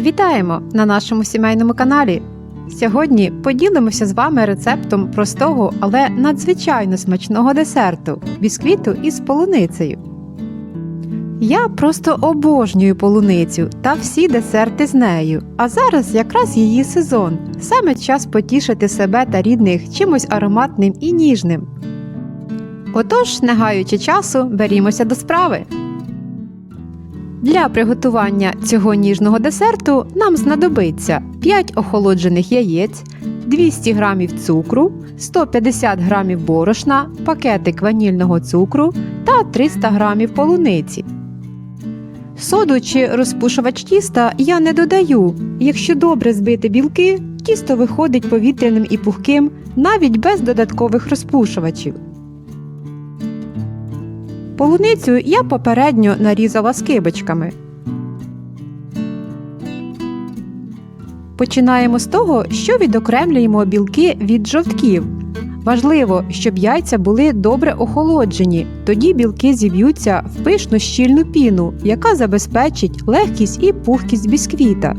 Вітаємо на нашому сімейному каналі. Сьогодні поділимося з вами рецептом простого, але надзвичайно смачного десерту бісквіту із полуницею. Я просто обожнюю полуницю та всі десерти з нею. А зараз якраз її сезон. Саме час потішити себе та рідних чимось ароматним і ніжним. Отож, не гаючи часу, берімося до справи. Для приготування цього ніжного десерту нам знадобиться 5 охолоджених яєць, 200 г цукру, 150 г борошна, пакетик ванільного цукру та 300 г полуниці. Соду чи розпушувач тіста я не додаю. Якщо добре збити білки, тісто виходить повітряним і пухким навіть без додаткових розпушувачів. Полуницю я попередньо нарізала скибочками. Починаємо з того, що відокремлюємо білки від жовтків. Важливо, щоб яйця були добре охолоджені, тоді білки зіб'ються в пишну щільну піну, яка забезпечить легкість і пухкість бісквіта.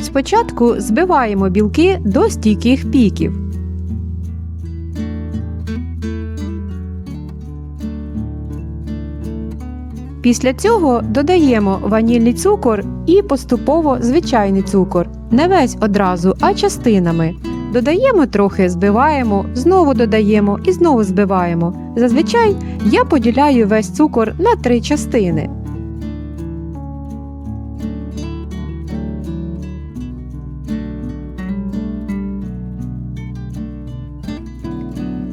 Спочатку збиваємо білки до стійких піків. Після цього додаємо ванільний цукор і поступово звичайний цукор. Не весь одразу, а частинами. Додаємо трохи, збиваємо, знову додаємо і знову збиваємо. Зазвичай я поділяю весь цукор на три частини.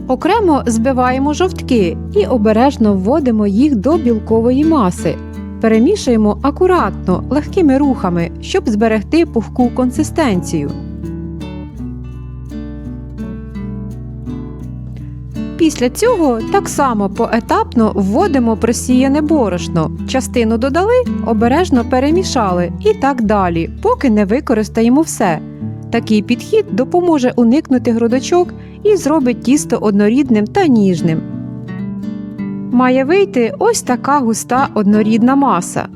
Окремо збиваємо жовтки і обережно вводимо їх до білкової маси. Перемішуємо акуратно, легкими рухами, щоб зберегти пухку консистенцію. Після цього так само поетапно вводимо просіяне борошно. Частину додали, обережно перемішали і так далі, поки не використаємо все. Такий підхід допоможе уникнути грудочок і зробить тісто однорідним та ніжним. Має вийти ось така густа однорідна маса.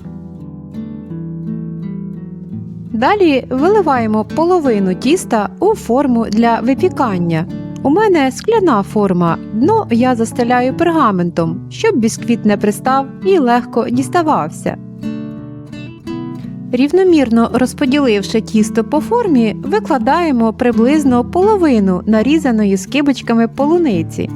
Далі виливаємо половину тіста у форму для випікання. У мене скляна форма, дно я застеляю пергаментом, щоб бісквіт не пристав і легко діставався. Рівномірно розподіливши тісто по формі, викладаємо приблизно половину нарізаної скибочками полуниці.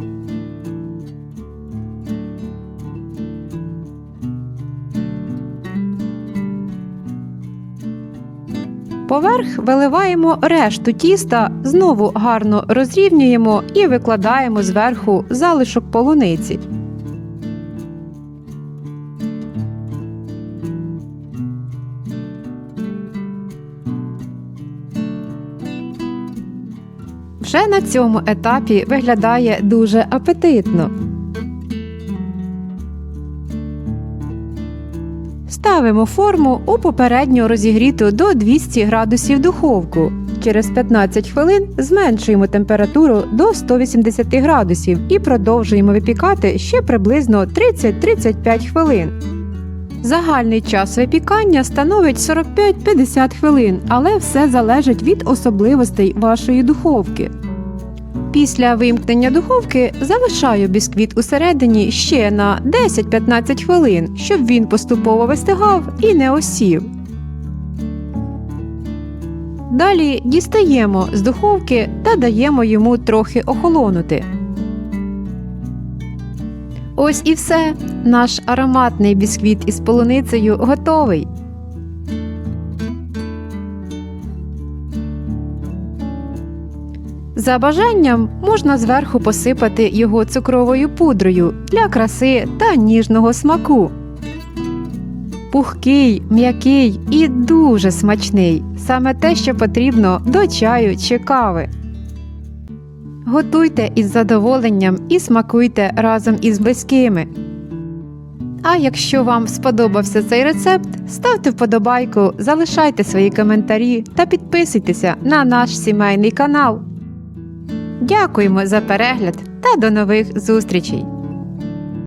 Поверх виливаємо решту тіста, знову гарно розрівнюємо і викладаємо зверху залишок полуниці. Вже на цьому етапі виглядає дуже апетитно. Ставимо форму у попередньо розігріту до 200 градусів духовку. Через 15 хвилин зменшуємо температуру до 180 градусів і продовжуємо випікати ще приблизно 30-35 хвилин. Загальний час випікання становить 45-50 хвилин, але все залежить від особливостей вашої духовки. Після вимкнення духовки залишаю бісквіт усередині ще на 10-15 хвилин, щоб він поступово вистигав і не осів. Далі дістаємо з духовки та даємо йому трохи охолонути. Ось і все. Наш ароматний бісквіт із полуницею готовий. За бажанням можна зверху посипати його цукровою пудрою для краси та ніжного смаку. Пухкий, м'який і дуже смачний. Саме те, що потрібно до чаю чи кави. Готуйте із задоволенням і смакуйте разом із близькими. А якщо вам сподобався цей рецепт, ставте вподобайку, залишайте свої коментарі та підписуйтеся на наш сімейний канал. Дякуємо за перегляд та до нових зустрічей!